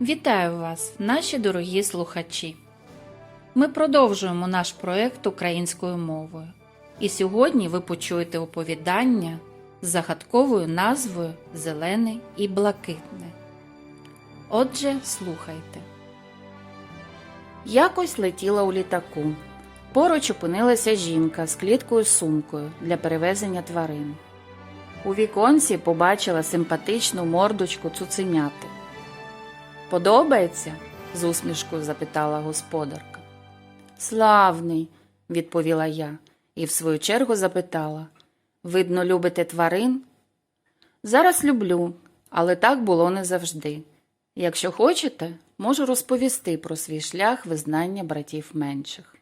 Вітаю вас, наші дорогі слухачі! Ми продовжуємо наш проект українською мовою. І сьогодні ви почуєте оповідання з загадковою назвою Зелене і блакитне. Отже, слухайте. Якось летіла у літаку. Поруч опинилася жінка з кліткою сумкою для перевезення тварин. У віконці побачила симпатичну мордочку цуценяти. Подобається? з усмішкою запитала господарка. Славний, відповіла я і в свою чергу запитала. Видно, любите тварин? Зараз люблю, але так було не завжди. Якщо хочете, можу розповісти про свій шлях визнання братів менших.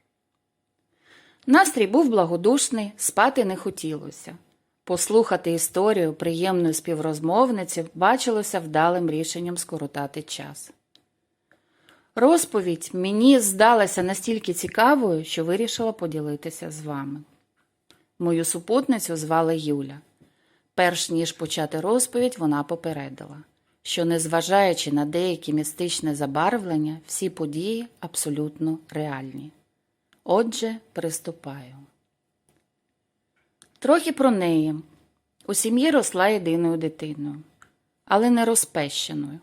Настрій був благодушний, спати не хотілося. Послухати історію приємної співрозмовниці бачилося вдалим рішенням скоротати час. Розповідь мені здалася настільки цікавою, що вирішила поділитися з вами. Мою супутницю звали Юля. Перш ніж почати розповідь, вона попередила, що, незважаючи на деякі містичне забарвлення, всі події абсолютно реальні. Отже, приступаю. Трохи про неї. У сім'ї росла єдиною дитиною, але не розпещеною.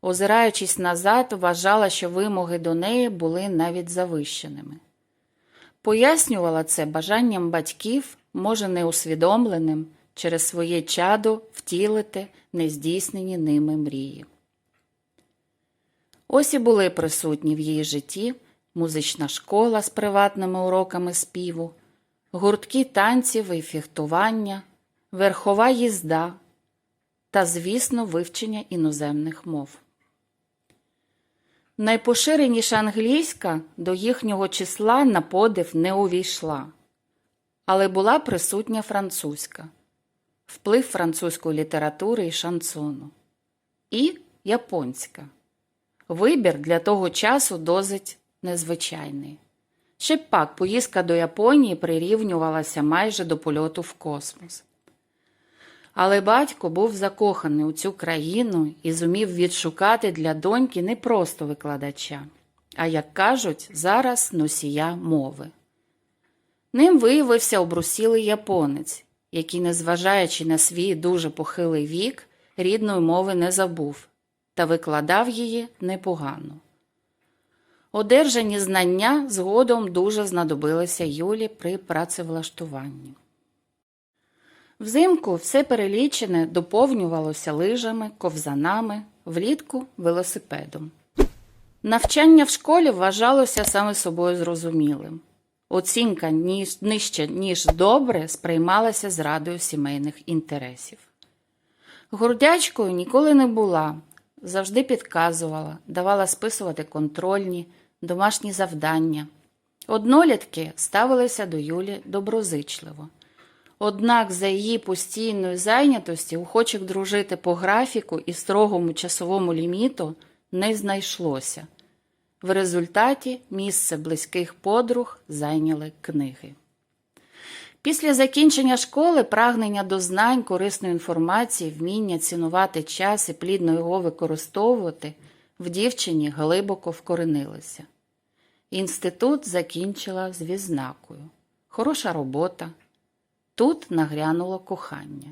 Озираючись назад, вважала, що вимоги до неї були навіть завищеними. Пояснювала це бажанням батьків, може, неусвідомленим, через своє чадо втілити нездійснені ними мрії. Ось і були присутні в її житті музична школа з приватними уроками співу, гуртки танців і фехтування, верхова їзда та, звісно, вивчення іноземних мов. Найпоширеніша англійська до їхнього числа на подив не увійшла, але була присутня французька, вплив французької літератури і шансону, і японська. Вибір для того часу досить незвичайний. Ще поїздка до Японії прирівнювалася майже до польоту в космос. Але батько був закоханий у цю країну і зумів відшукати для доньки не просто викладача, а, як кажуть, зараз носія мови. Ним виявився обрусілий японець, який, незважаючи на свій дуже похилий вік, рідної мови не забув та викладав її непогано. Одержані знання згодом дуже знадобилися Юлі при працевлаштуванні. Взимку все перелічене доповнювалося лижами, ковзанами, влітку велосипедом. Навчання в школі вважалося саме собою зрозумілим. Оцінка нижче, ніж добре, сприймалася зрадою сімейних інтересів. Гордячкою ніколи не була, завжди підказувала, давала списувати контрольні, домашні завдання. Однолітки ставилися до Юлі доброзичливо. Однак за її постійної зайнятості охочих дружити по графіку і строгому часовому ліміту не знайшлося. В результаті місце близьких подруг зайняли книги. Після закінчення школи прагнення до знань, корисної інформації, вміння цінувати час і плідно його використовувати в дівчині глибоко вкоренилися. Інститут закінчила з відзнакою. Хороша робота. Тут нагрянуло кохання.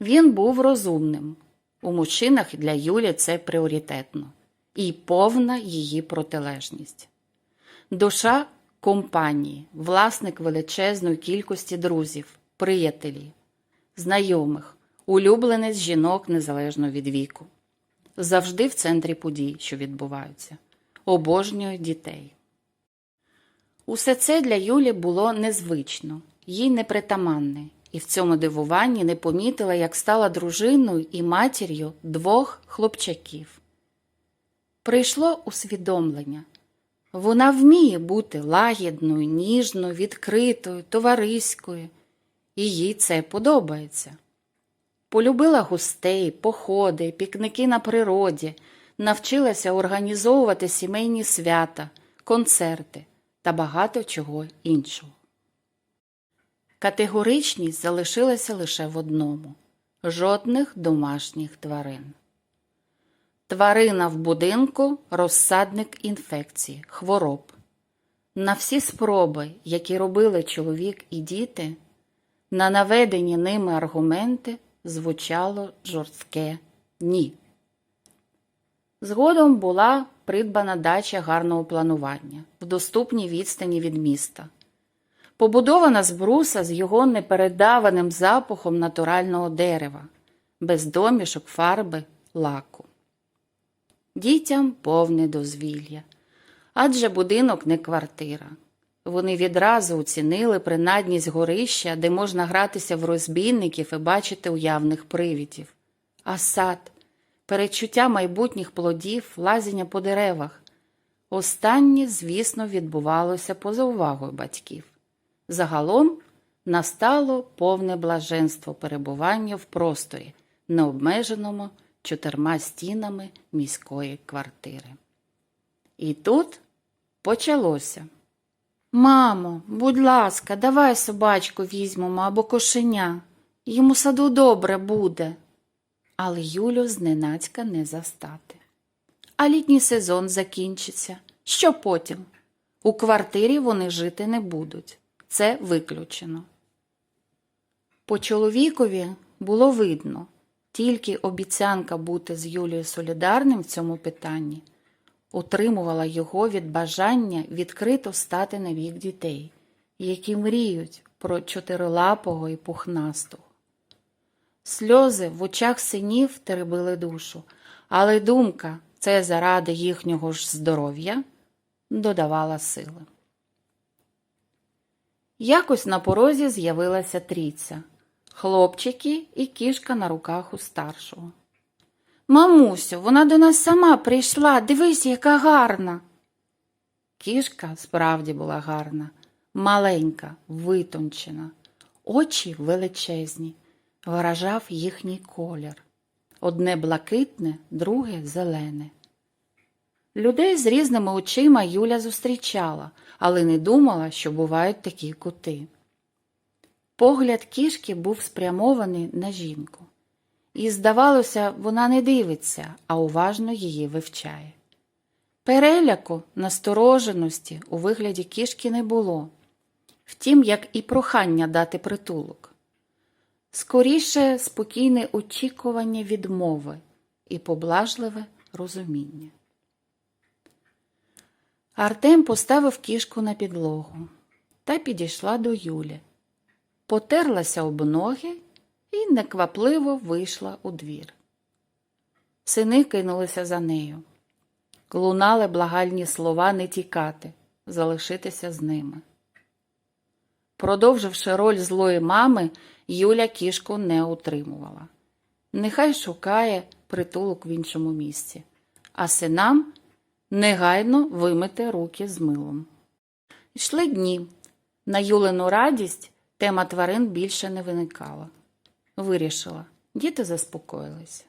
Він був розумним. У мужчинах для Юлі це пріоритетно і повна її протилежність. Душа компанії, власник величезної кількості друзів, приятелів, знайомих, улюбленець жінок незалежно від віку. Завжди в центрі подій, що відбуваються, обожнює дітей. Усе це для Юлі було незвично, їй непритаманне, і в цьому дивуванні не помітила, як стала дружиною і матір'ю двох хлопчаків. Прийшло усвідомлення. Вона вміє бути лагідною, ніжною, відкритою, товариською, і їй це подобається. Полюбила гостей, походи, пікники на природі, навчилася організовувати сімейні свята, концерти та багато чого іншого. Категоричність залишилася лише в одному жодних домашніх тварин. Тварина в будинку розсадник інфекції, хвороб. На всі спроби, які робили чоловік і діти, на наведені ними аргументи звучало жорстке ні. Згодом була придбана дача гарного планування в доступній відстані від міста, побудована з бруса з його непередаваним запахом натурального дерева, без домішок, фарби, лаку. Дітям повне дозвілля, адже будинок не квартира. Вони відразу оцінили принадність горища, де можна гратися в розбійників і бачити уявних привідів. А сад, перечуття майбутніх плодів, лазіння по деревах. Останнє, звісно, відбувалося поза увагою батьків. Загалом настало повне блаженство перебування в просторі, необмеженому чотирма стінами міської квартири. І тут почалося. Мамо, будь ласка, давай собачку візьмемо або кошеня. Йому саду добре буде. Але Юлю зненацька не застати. А літній сезон закінчиться. Що потім? У квартирі вони жити не будуть. Це виключено. По чоловікові було видно, тільки обіцянка бути з Юлією солідарним в цьому питанні утримувала його від бажання відкрито стати на вік дітей, які мріють про чотирилапого і пухнастого. Сльози в очах синів теребили душу, але думка це заради їхнього ж здоров'я додавала сили. Якось на порозі з'явилася трійця хлопчики і кішка на руках у старшого. Мамусю, вона до нас сама прийшла. Дивись, яка гарна. Кішка справді була гарна, маленька, витончена, очі величезні, виражав їхній колір. Одне блакитне, друге зелене. Людей з різними очима Юля зустрічала, але не думала, що бувають такі кути. Погляд кішки був спрямований на жінку. І, здавалося, вона не дивиться, а уважно її вивчає. Переляку, настороженості у вигляді кішки не було, втім, як і прохання дати притулок. Скоріше спокійне очікування відмови і поблажливе розуміння. Артем поставив кішку на підлогу та підійшла до Юлі, потерлася об ноги і неквапливо вийшла у двір. Сини кинулися за нею. Лунали благальні слова не тікати, залишитися з ними. Продовживши роль злої мами, Юля кішку не утримувала. Нехай шукає притулок в іншому місці, а синам негайно вимити руки з милом. Йшли дні. На Юлену радість тема тварин більше не виникала. Вирішила, діти заспокоїлися.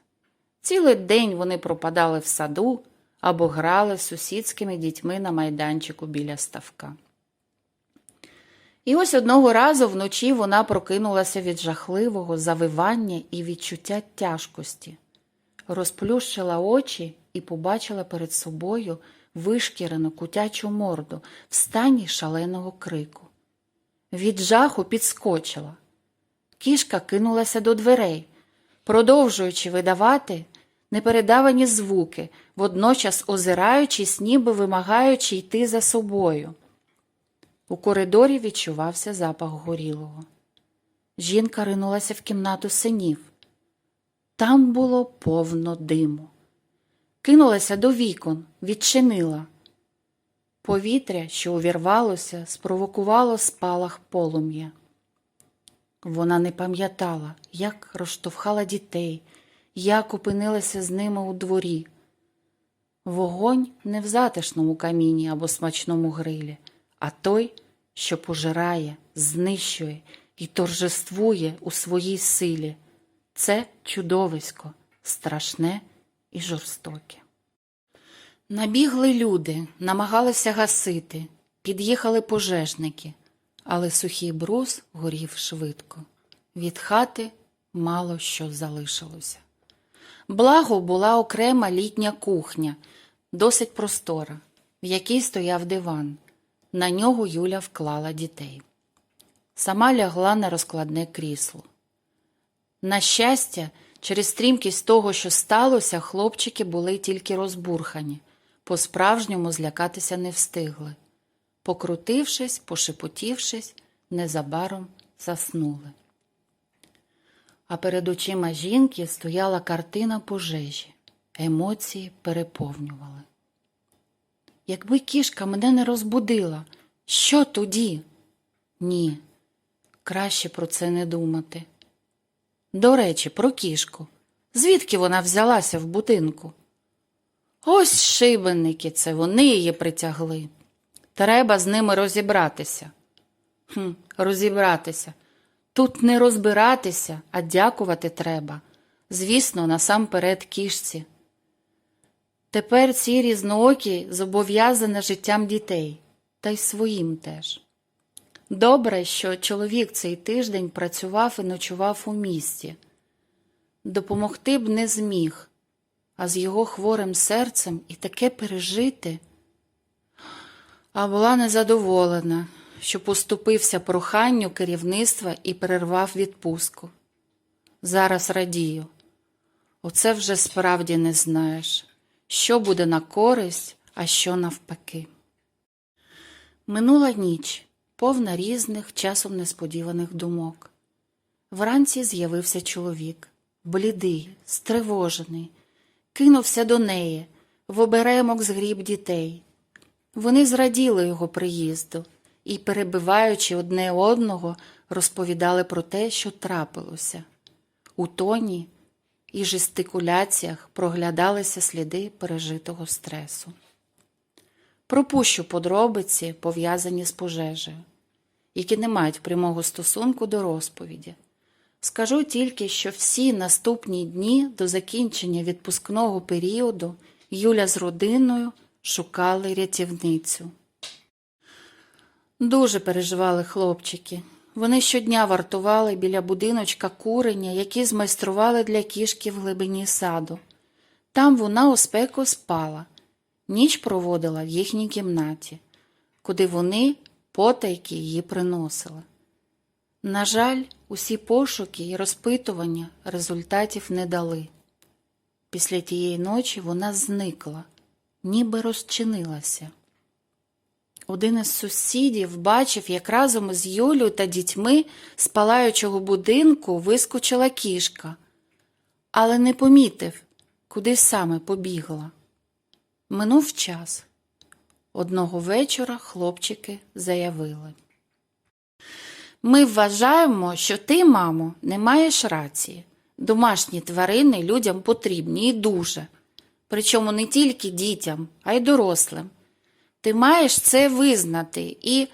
Цілий день вони пропадали в саду або грали з сусідськими дітьми на майданчику біля ставка. І ось одного разу вночі вона прокинулася від жахливого завивання і відчуття тяжкості, розплющила очі і побачила перед собою вишкірену кутячу морду в стані шаленого крику. Від жаху підскочила. Кішка кинулася до дверей, продовжуючи видавати непередавані звуки, водночас озираючись, ніби вимагаючи йти за собою. У коридорі відчувався запах горілого. Жінка ринулася в кімнату синів. Там було повно диму. Кинулася до вікон, відчинила. Повітря, що увірвалося, спровокувало спалах полум'я. Вона не пам'ятала, як розштовхала дітей, як опинилася з ними у дворі. Вогонь не в затишному каміні або смачному грилі, а той, що пожирає, знищує і торжествує у своїй силі. Це чудовисько, страшне і жорстоке. Набігли люди, намагалися гасити, під'їхали пожежники, але сухий брус горів швидко. Від хати мало що залишилося. Благо була окрема літня кухня, досить простора, в якій стояв диван. На нього Юля вклала дітей. Сама лягла на розкладне крісло. На щастя, через стрімкість того, що сталося, хлопчики були тільки розбурхані, по-справжньому злякатися не встигли. Покрутившись, пошепотівшись, незабаром заснули. А перед очима жінки стояла картина пожежі. Емоції переповнювали. Якби кішка мене не розбудила, що тоді? Ні, краще про це не думати. До речі, про кішку. Звідки вона взялася в будинку? Ось шибенники це, вони її притягли. Треба з ними розібратися. Хм, розібратися. Тут не розбиратися, а дякувати треба. Звісно, насамперед кішці. Тепер ці різноокі зобов'язані життям дітей, та й своїм теж. Добре, що чоловік цей тиждень працював і ночував у місті. Допомогти б не зміг, а з його хворим серцем і таке пережити. А була незадоволена, що поступився проханню керівництва і перервав відпустку. Зараз радію. Оце вже справді не знаєш, що буде на користь, а що навпаки. Минула ніч, повна різних, часом несподіваних думок. Вранці з'явився чоловік, блідий, стривожений, кинувся до неї, в оберемок згріб дітей. Вони зраділи його приїзду і, перебиваючи одне одного, розповідали про те, що трапилося. У тоні і жестикуляціях проглядалися сліди пережитого стресу. Пропущу подробиці, пов'язані з пожежею, які не мають прямого стосунку до розповіді. Скажу тільки, що всі наступні дні до закінчення відпускного періоду Юля з родиною шукали рятівницю. Дуже переживали хлопчики. Вони щодня вартували біля будиночка курення, які змайстрували для кішки в глибині саду. Там вона у спеку спала, ніч проводила в їхній кімнаті, куди вони потайки її приносили. На жаль, усі пошуки і розпитування результатів не дали. Після тієї ночі вона зникла, ніби розчинилася. Один із сусідів бачив, як разом із Юлею та дітьми з палаючого будинку вискочила кішка, але не помітив, куди саме побігла. Минув час. Одного вечора хлопчики заявили. Ми вважаємо, що ти, мамо, не маєш рації. Домашні тварини людям потрібні і дуже. Причому не тільки дітям, а й дорослим. Ти маєш це визнати і,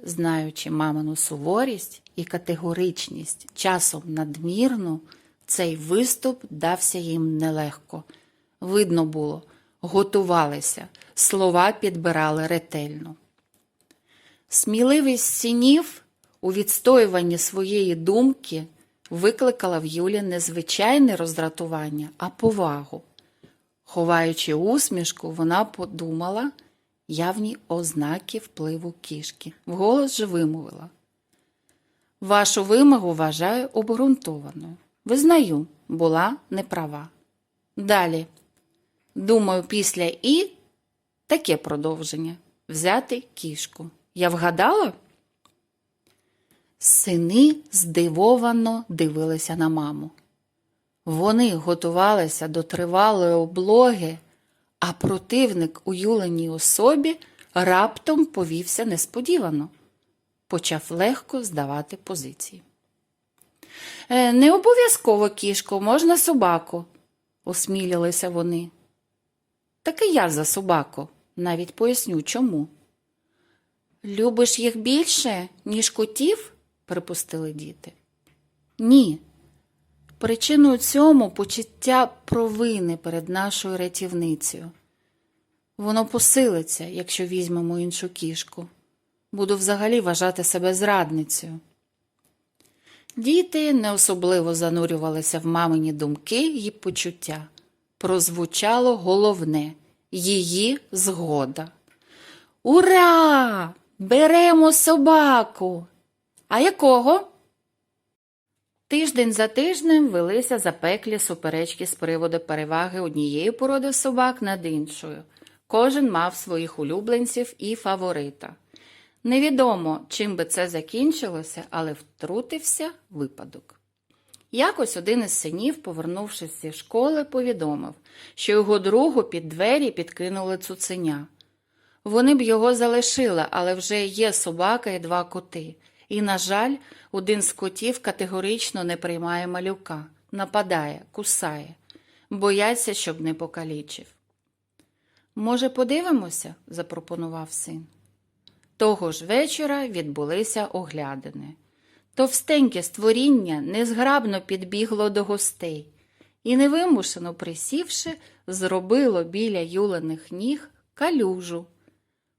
знаючи мамину суворість і категоричність, часом надмірну, цей виступ дався їм нелегко. Видно було, готувалися, слова підбирали ретельно. Сміливість синів у відстоюванні своєї думки викликала в Юлі не звичайне роздратування, а повагу. Ховаючи усмішку, вона подумала явні ознаки впливу кішки. Вголос же вимовила. Вашу вимогу вважаю обґрунтованою. Визнаю, була неправа. Далі. Думаю, після і таке продовження взяти кішку. Я вгадала? Сини здивовано дивилися на маму. Вони готувалися до тривалої облоги, а противник у Юленій особі раптом повівся несподівано, почав легко здавати позиції. «Е, Не обов'язково кішку, можна собаку, осмілилися вони. Так і я за собаку, навіть поясню чому. Любиш їх більше, ніж котів? Припустили діти. Ні. Причиною цьому почуття провини перед нашою рятівницею. Воно посилиться, якщо візьмемо іншу кішку. Буду взагалі вважати себе зрадницею. Діти не особливо занурювалися в мамині думки і почуття. Прозвучало головне її згода. Ура! Беремо собаку! А якого? Тиждень за тижнем велися запеклі суперечки з приводу переваги однієї породи собак над іншою. Кожен мав своїх улюбленців і фаворита. Невідомо, чим би це закінчилося, але втрутився випадок. Якось один із синів, повернувшись зі школи, повідомив, що його другу під двері підкинули цуценя. Вони б його залишили, але вже є собака і два коти. І, на жаль, один з котів категорично не приймає малюка, нападає, кусає, бояться, щоб не покалічив. Може, подивимося? запропонував син. Того ж вечора відбулися оглядини. Товстеньке створіння незграбно підбігло до гостей і, невимушено присівши, зробило біля юлених ніг калюжу.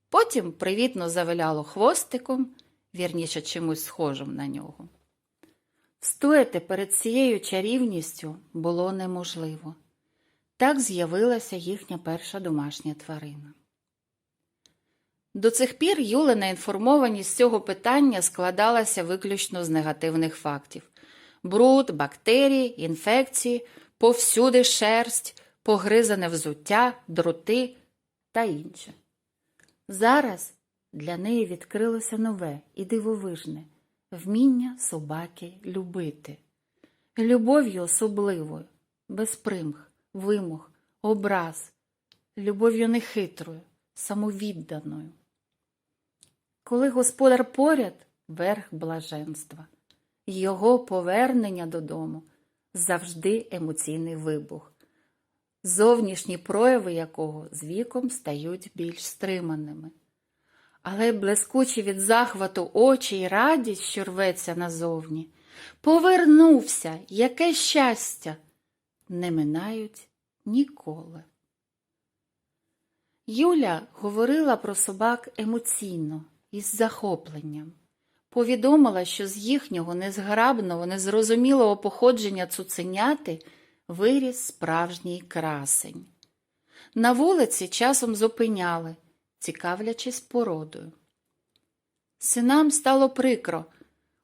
Потім привітно завиляло хвостиком, вірніше чимось схожим на нього. Встояти перед цією чарівністю було неможливо. Так з'явилася їхня перша домашня тварина. До цих пір Юлина інформованість з цього питання складалася виключно з негативних фактів: бруд, бактерії, інфекції, повсюди шерсть, погризане взуття, дроти та інше. Зараз для неї відкрилося нове і дивовижне вміння собаки любити. Любов'ю особливою, без примх, вимог, образ, любов'ю нехитрою, самовідданою. Коли господар поряд верх блаженства, його повернення додому завжди емоційний вибух, зовнішні прояви якого з віком стають більш стриманими. Але блискучі від захвату очі й радість, що рветься назовні, повернувся, яке щастя, не минають ніколи. Юля говорила про собак емоційно, із захопленням. Повідомила, що з їхнього незграбного, незрозумілого походження цуценяти виріс справжній красень. На вулиці часом зупиняли, цікавлячись породою. Синам стало прикро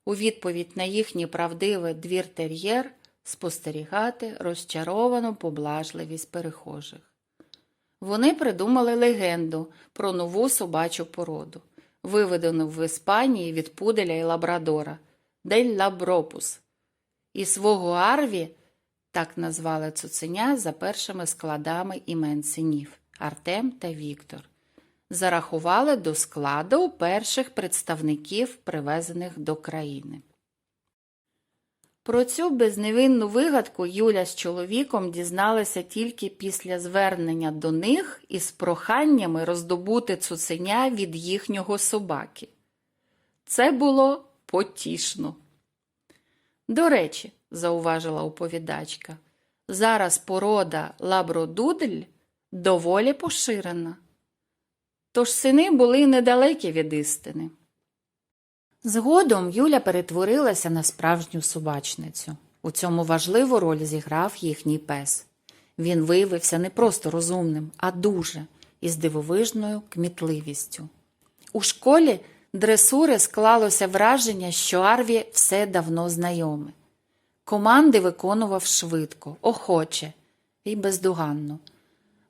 у відповідь на їхній правдивий двір-тер'єр спостерігати розчаровану поблажливість перехожих. Вони придумали легенду про нову собачу породу, виведену в Іспанії від пуделя і лабрадора Дель Лабропус. І свого Арві, так назвали цуценя за першими складами імен синів Артем та Віктор, зарахували до складу перших представників, привезених до країни. Про цю безневинну вигадку Юля з чоловіком дізналися тільки після звернення до них із проханнями роздобути цуценя від їхнього собаки. Це було потішно. До речі, зауважила оповідачка, зараз порода лабродудель доволі поширена. Тож сини були недалекі від істини. Згодом Юля перетворилася на справжню собачницю. У цьому важливу роль зіграв їхній пес. Він виявився не просто розумним, а дуже із дивовижною кмітливістю. У школі дресури склалося враження, що Арві все давно знайоме. Команди виконував швидко, охоче і бездоганно.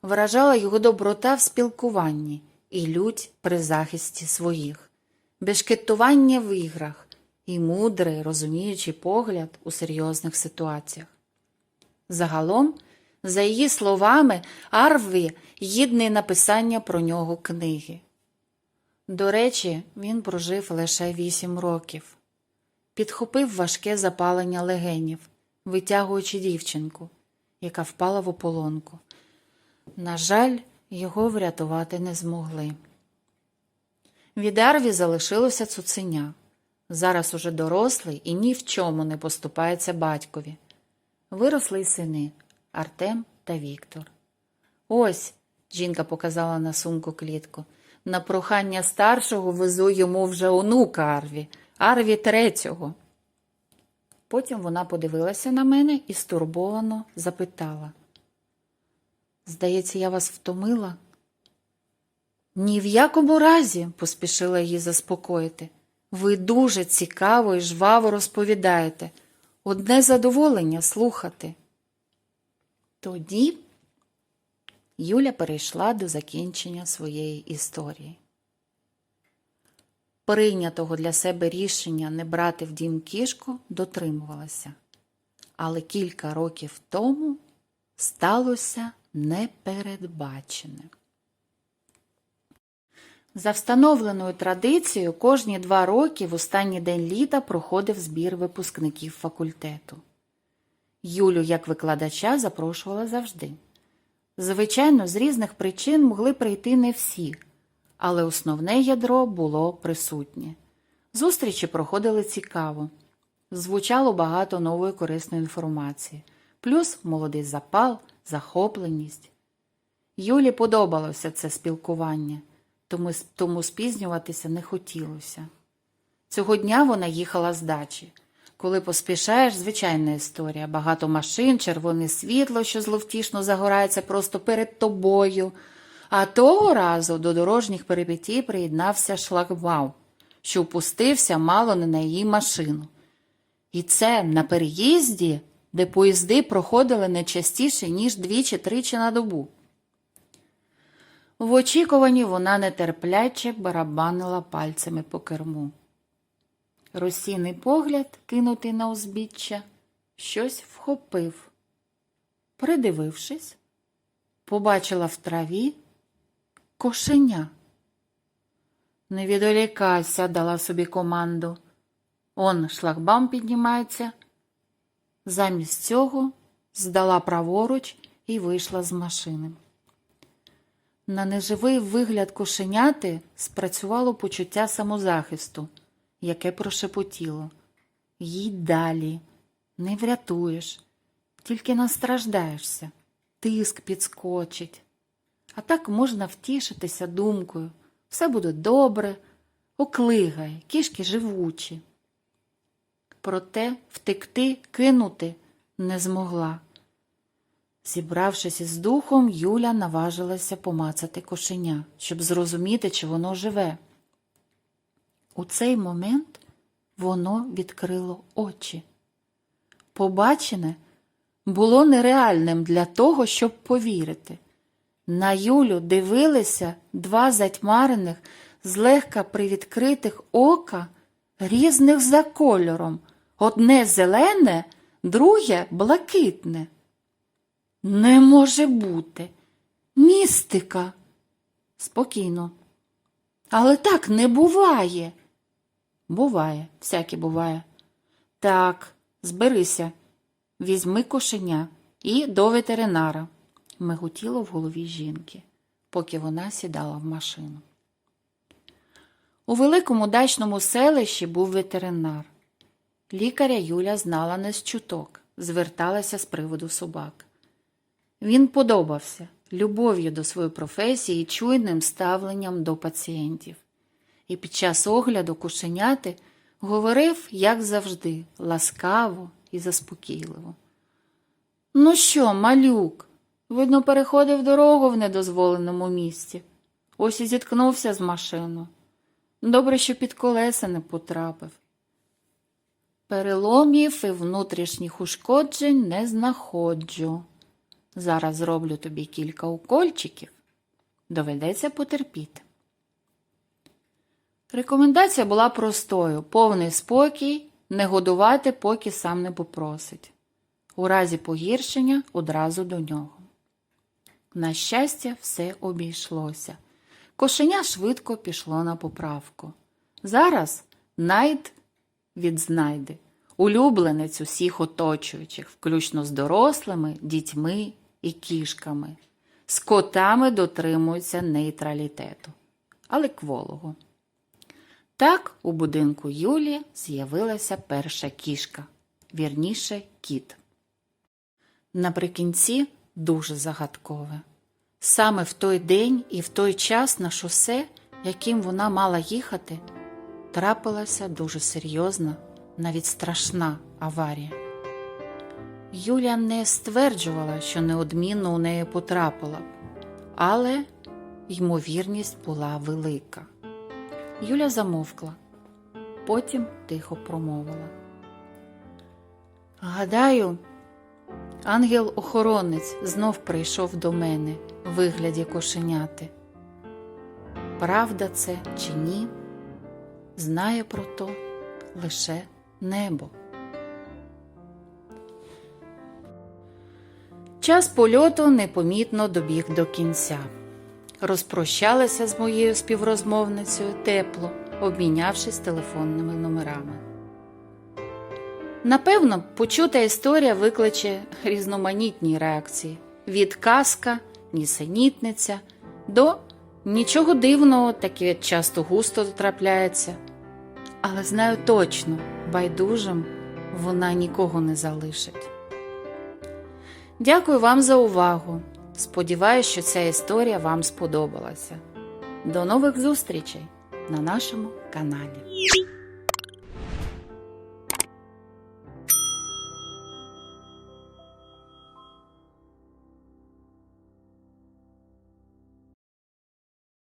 Вражала його доброта в спілкуванні і лють при захисті своїх бешкетування в іграх і мудрий, розуміючий погляд у серйозних ситуаціях. Загалом, за її словами, Арві гідний написання про нього книги. До речі, він прожив лише вісім років, підхопив важке запалення легенів, витягуючи дівчинку, яка впала в ополонку. На жаль, його врятувати не змогли. Від Арві залишилося цуценя. Зараз уже дорослий і ні в чому не поступається батькові. Виросли й сини Артем та Віктор. Ось, жінка показала на сумку клітку. На прохання старшого везу йому вже онука Арві, Арві третього. Потім вона подивилася на мене і стурбовано запитала. Здається, я вас втомила? Ні в якому разі, поспішила її заспокоїти. Ви дуже цікаво і жваво розповідаєте. Одне задоволення слухати. Тоді Юля перейшла до закінчення своєї історії. Прийнятого для себе рішення не брати в дім кішку дотримувалася, але кілька років тому сталося непередбачене. За встановленою традицією, кожні два роки в останній день літа проходив збір випускників факультету. Юлю як викладача запрошувала завжди. Звичайно, з різних причин могли прийти не всі, але основне ядро було присутнє. Зустрічі проходили цікаво. Звучало багато нової корисної інформації, плюс молодий запал, захопленість. Юлі подобалося це спілкування, тому, тому спізнюватися не хотілося. Цього дня вона їхала з дачі. Коли поспішаєш, звичайна історія. Багато машин, червоне світло, що зловтішно загорається просто перед тобою. А того разу до дорожніх перипетій приєднався шлагбаум, що впустився мало не на її машину. І це на переїзді, де поїзди проходили не частіше, ніж двічі-тричі на добу. В очікуванні вона нетерпляче барабанила пальцями по керму. Російний погляд, кинутий на узбіччя, щось вхопив. Придивившись, побачила в траві кошеня. Не відволікайся, дала собі команду. Он шлагбаум піднімається. Замість цього здала праворуч і вийшла з машини. На неживий вигляд кошеняти спрацювало почуття самозахисту, яке прошепотіло. Їдь далі, не врятуєш, тільки настраждаєшся, тиск підскочить. А так можна втішитися думкою. Все буде добре, оклигай, кішки живучі. Проте втекти, кинути не змогла. Зібравшись із духом, Юля наважилася помацати кошеня, щоб зрозуміти, чи воно живе. У цей момент воно відкрило очі. Побачене було нереальним для того, щоб повірити. На Юлю дивилися два затьмарених, злегка привідкритих ока, різних за кольором. Одне зелене, друге блакитне. Не може бути. Містика. Спокійно. Але так не буває. Буває, всяке буває. Так, зберися, візьми кошеня і до ветеринара, миготіло в голові жінки, поки вона сідала в машину. У великому дачному селищі був ветеринар. Лікаря Юля знала не з чуток, зверталася з приводу собак. Він подобався любов'ю до своєї професії і чуйним ставленням до пацієнтів. І під час огляду кушеняти говорив, як завжди, ласкаво і заспокійливо. Ну що, малюк, видно, переходив дорогу в недозволеному місці. Ось і зіткнувся з машину. Добре, що під колеса не потрапив. Переломів і внутрішніх ушкоджень не знаходжу. Зараз зроблю тобі кілька укольчиків. Доведеться потерпіти. Рекомендація була простою: повний спокій, не годувати, поки сам не попросить. У разі погіршення одразу до нього. На щастя, все обійшлося. Кошеня швидко пішло на поправку. Зараз найд відзнайди, улюбленець усіх оточуючих, включно з дорослими, дітьми і кішками. З котами дотримуються нейтралітету, але кволого. Так у будинку Юлії з'явилася перша кішка, вірніше кіт. Наприкінці дуже загадкове. Саме в той день і в той час на шосе, яким вона мала їхати, трапилася дуже серйозна навіть страшна аварія. Юля не стверджувала, що неодмінно у неї потрапила але ймовірність була велика. Юля замовкла, потім тихо промовила. Гадаю, ангел-охоронець знов прийшов до мене в вигляді кошеняти. Правда це чи ні, знає про то лише небо. Час польоту непомітно добіг до кінця. Розпрощалася з моєю співрозмовницею тепло, обмінявшись телефонними номерами. Напевно, почута історія викличе різноманітні реакції від казка, нісенітниця до нічого дивного, таке часто густо трапляється. Але знаю точно, байдужим вона нікого не залишить. Дякую вам за увагу. Сподіваюсь, що ця історія вам сподобалася. До нових зустрічей на нашому каналі.